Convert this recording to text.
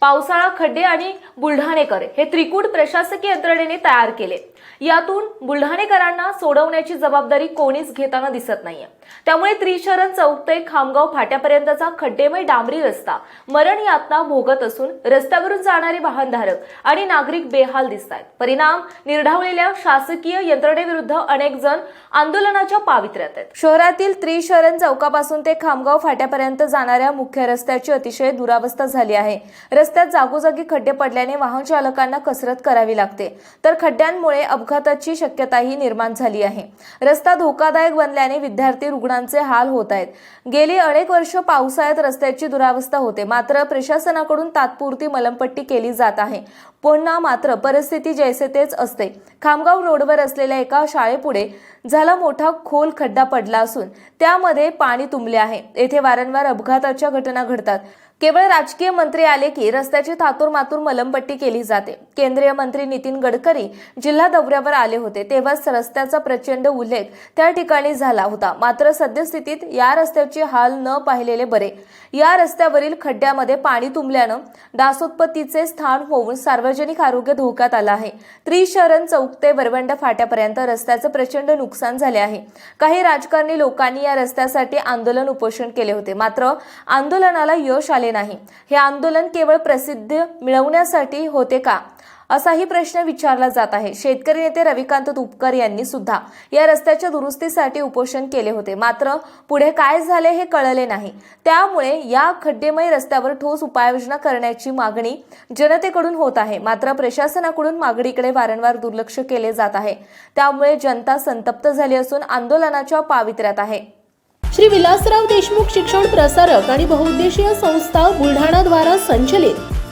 पावसाळा खड्डे आणि बुलढाणेकर हे त्रिकूट प्रशासकीय यंत्रणेने तयार केले. यातून बुलढाणेकरांना सोडवण्याची जबाबदारी कोणीच घेताना दिसत नाहीये. त्यामुळे त्रिशरण चौक ते खामगाव फाट्यापर्यंतचा खड्डेमय डांबरी रस्ता मरण यातना भोगत असून रस्त्यावरून जाणारे वाहनधारक आणि नागरिक बेहाल दिसत आहेत परिणाम निर्ढावलेल्या शासकीय यंत्रणेविरुद्ध अनेक जण आंदोलनाच्या पावित्र्यात आहेत. शहरातील त्रिशरण चौकापासून ते खामगाव फाट्यापर्यंत जाणाऱ्या मुख्य रस्त्याची अतिशय दुरावस्था झाली आहे. रस्त्यात जागोजागी खड्डे पडल्याने वाहन चालकांना कसरत करावी लागते. तर खड्ड्यांमुळे अपघाताची शक्यताही निर्माण झाली आहे. रस्ता धोकादायक बनल्याने विद्यार्थी रुग्णांचे हाल होत आहेत. गेली अनेक वर्ष पावसाळ्यात रस्त्याची दुरावस्था होते. मात्र प्रशासनाकडून तात्पुरती मलमपट्टी केली जात आहे. पुन्हा मात्र परिस्थिती जैसे तेच असते. खामगाव रोडवर असलेल्या एका शाळेपुढे झाला मोठा खोल खड्डा पडला असून त्यामध्ये पाणी तुंबले आहे. येथे वारंवार अपघाताच्या घटना घडतात. केवळ राजकीय मंत्री आले की रस्त्याची थातूर मातूर मलमपट्टी केली जाते. केंद्रीय मंत्री नितीन गडकरी जिल्हा दौऱ्यावर आले होते तेव्हाच रस्त्याचा प्रचंड उल्लेख त्या ठिकाणी झाला होता. मात्र सद्यस्थितीत या रस्त्याचे हाल न पाहिलेले बरे. या रस्त्यावरील खड्ड्यामध्ये पाणी तुंबल्यानं दासोत्पत्तीचे स्थान होऊन सार्वजनिक आरोग्य धोक्यात आलं आहे. त्रिशरण चौक ते वरवंड फाट्यापर्यंत रस्त्याचं प्रचंड नुकसान झाले आहे. काही राजकारणी लोकांनी या रस्त्यासाठी आंदोलन उपोषण केले होते. मात्र आंदोलनाला यश आले नाही. हे आंदोलन केवळ प्रसिद्ध मिळवण्यासाठी होते का? असाही प्रश्न विचारला जात आहे. शेतकरी नेते रविकांत तुपकर यांनी सुद्धा या रस्त्याच्या दुरुस्तीसाठी उपोषण केले होते. मात्र पुढे काय झाले हे कळले नाही. त्यामुळे या खड्डेमय रस्त्यावर ठोस उपाययोजना करण्याची मागणी जनतेकडून होत आहे. मात्र प्रशासनाकडून मागणीकडे वारंवार दुर्लक्ष केले जात आहे. त्यामुळे जनता संतप्त झाली असून आंदोलनाच्या पावित्र्यात आहे. श्री विलासराव देशमुख शिक्षण प्रसारक आणि बहुउद्देशीय संस्था बुलढाणा द्वारा संचलित